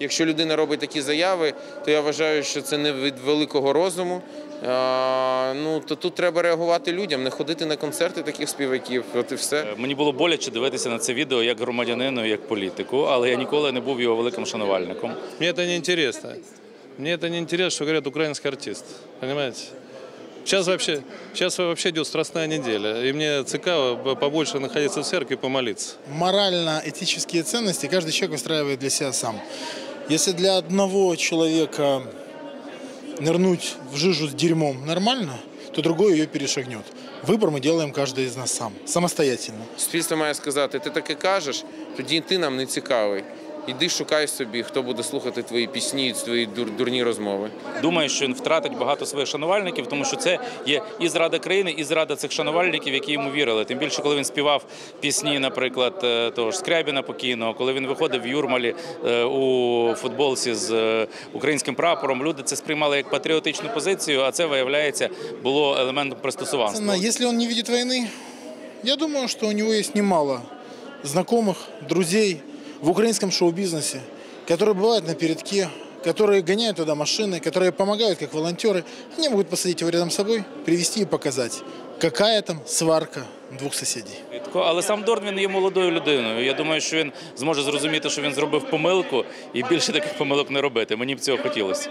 Якщо людина робить такі заяви, то я вважаю, що це не від великого розуму. А, ну то тут треба реагувати людям, не ходити на концерти таких співаків. От і все. Мені було боляче дивитися на це відео як громадянину, як політику, але я ніколи не був його великим шанувальником. Мне это не интересно. Мне это не интересно, что говорят украинский артист. Понимаете? Сейчас вообще, сейчас вообще идет страстная неделя, и мне цикаво побольше находиться в церкви и помолиться. Морально-этические ценности каждый человек устраивает для себя сам. Если для одного человека нырнуть в жижу с дерьмом нормально, то другой ее перешагнет. Выбор мы делаем каждый из нас сам, самостоятельно. Суспільство має сказати, ти таке кажеш, тоді ти нам не цікавий. Іди шукай собі, хто буде слухати твої пісні, твої дур- дурні розмови. Думаю, що він втратить багато своїх шанувальників, тому що це є і зрада країни, і зрада цих шанувальників, які йому вірили. Тим більше, коли він співав пісні, наприклад, е, того ж Скрябіна покійного, коли він виходив в Юрмалі е, у футболці з е, українським прапором, люди це сприймали як патріотичну позицію, а це виявляється було елементом пристосуванства. Если он не видит войны, я думаю, что у него есть немало знакомых, друзей в украинском шоу-бизнесе, которые бывают на передке, которые гоняют туда машины, которые помогают как волонтеры. Они могут посадить его рядом с собой, привести и показать, какая там сварка двух соседей. Рідко, Але сам Дорн він є молодою людиною. Я думаю, що він зможе зрозуміти, що він зробив помилку і більше таких помилок не робити. Мені б цього хотілося.